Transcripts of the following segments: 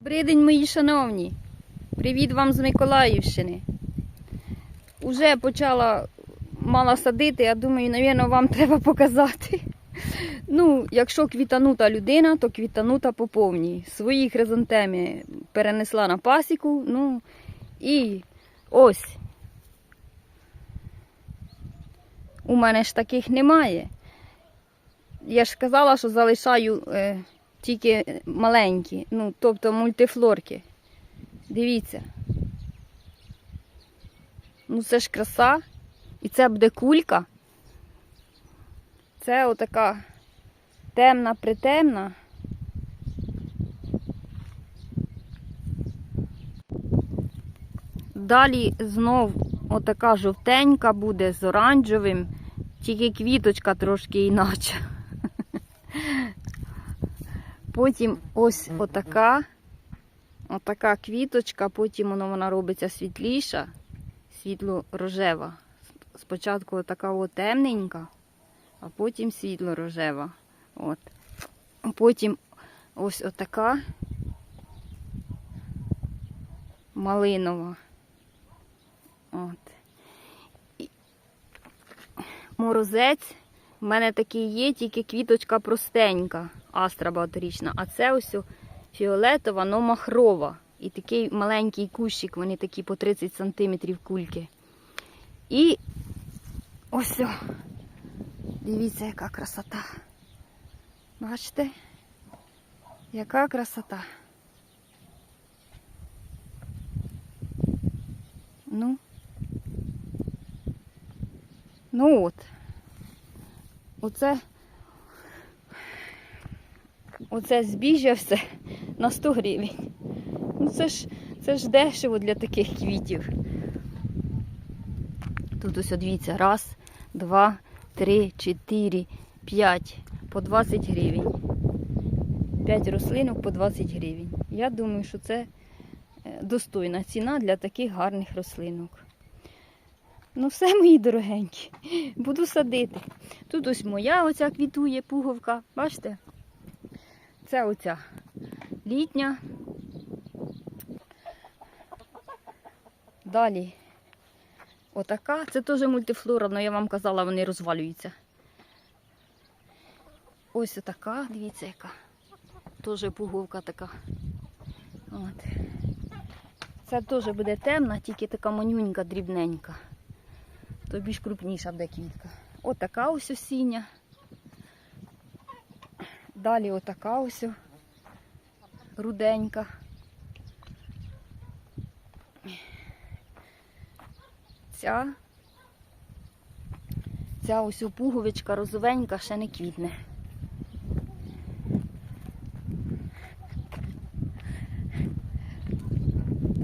Добрий день, мої шановні. Привіт вам з Миколаївщини. Уже почала мала садити, я думаю, навірно, вам треба показати. Ну, якщо квітанута людина, то квітанута по повній. Свої хризантеми перенесла на пасіку. Ну і ось. У мене ж таких немає. Я ж сказала, що залишаю е, тільки маленькі, ну, тобто мультифлорки. Дивіться. Ну, це ж краса. І це буде кулька. Це отака темна притемна. Далі знов отака жовтенька буде з оранжевим, тільки квіточка трошки іначе. Потім ось отака, отака квіточка, потім вона робиться світліша, світло-рожева. Спочатку така от темненька, а потім світло-рожева. От. Потім ось отака малинова. От. Морозець. У мене такий є, тільки квіточка простенька, астра багаторічна. А це ось фіолетова, но махрова. І такий маленький кущик, вони такі по 30 см кульки. І ось, о, дивіться, яка красота. Бачите? Яка красота. Ну. Ну от. Оце, оце збіжжя все на 100 гривень. Ну це ж, це ж дешево для таких квітів. Тут ось дивіться, раз, два, три, чотири, п'ять, по 20 гривень. П'ять рослинок по 20 гривень. Я думаю, що це е, достойна ціна для таких гарних рослинок. Ну, все, мої дорогенькі, буду садити. Тут ось моя оця квітує пуговка. Бачите? Це оця літня. Далі отака. Це теж мультифлора, але я вам казала, вони розвалюються. Ось отака, дивіться, яка. Теж пуговка така. От. Це теж буде темна, тільки така манюнька, дрібненька то більш крупніша буде квітка. Отака ось осіння. Далі отака ось руденька. Ця, ця ось пуговичка розовенька ще не квітне.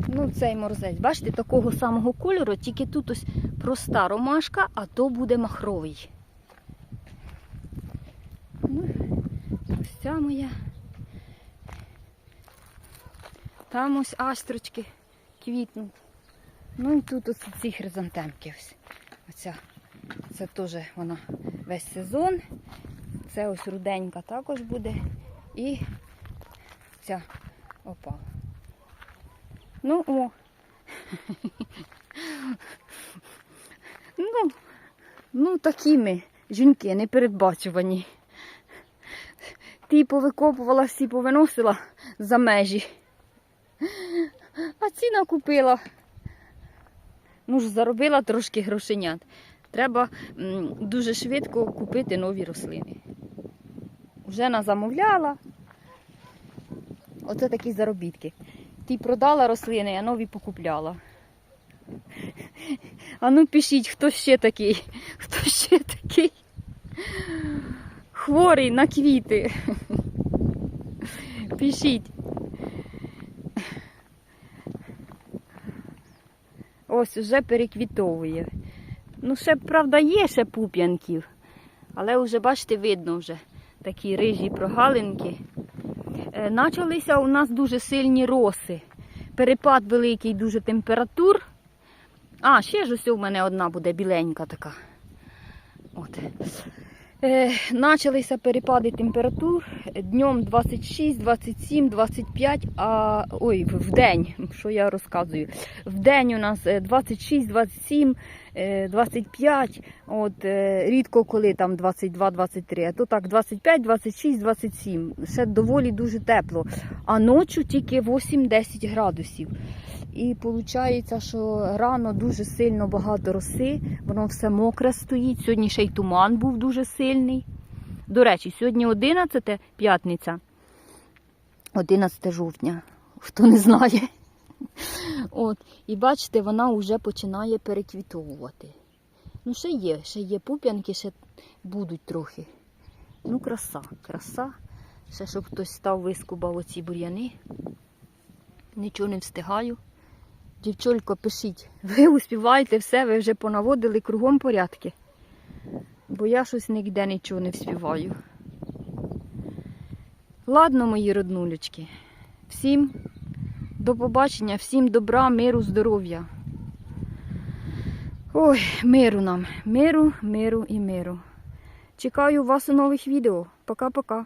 Ну, цей морозець, бачите, такого самого кольору, тільки тут ось проста ромашка, а то буде махровий. Ну, ось ця моя. Там ось астрочки квітнуть. Ну і тут ось ці хризантемки. ось. Оця. Це теж вона весь сезон. Це ось руденька також буде. І ця опала. Ну, о. ну, такі ми, жінки, непередбачувані. Ті повикопувала, всі повиносила за межі. А ці накупила. Ну ж, заробила трошки грошенят. Треба дуже швидко купити нові рослини. Вже назамовляла. Оце такі заробітки. Ті продала рослини, а нові покупляла. А ну пишіть, хто ще такий? Хто ще такий? Хворий на квіти. Пишіть. Ось уже переквітовує. Ну, ще, правда, є ще пуп'янків, але вже, бачите, видно вже такі рижі прогалинки. Е, Началися у нас дуже сильні роси. Перепад великий дуже температур. А, ще ж ось у мене одна буде біленька така. От. Е, Началися перепади температур днем 26, 27, 25, а ой, в день, що я розказую. В день у нас е, 26, 27, е, 25, от е, рідко коли там 22, 23, а то так 25, 26, 27. Ще доволі дуже тепло. А ночі тільки 8-10 градусів. І виходить, що рано дуже сильно багато роси, воно все мокре стоїть. Сьогодні ще й туман був дуже сильний. До речі, сьогодні 11 п'ятниця, 11 жовтня, хто не знає. От, і бачите, вона вже починає переквітовувати. Ну, ще є, ще є пуп'янки, ще будуть трохи. Ну, краса, краса. Ще щоб хтось став, вискубав оці бур'яни. Нічого не встигаю. Дівчолько, пишіть, ви успіваєте все, ви вже понаводили кругом порядки. Бо я щось ніде нічого не вспіваю. Ладно, мої роднулечки. Всім до побачення, всім добра, миру, здоров'я. Ой, миру нам, миру, миру і миру. Чекаю вас у нових відео. Пока-пока.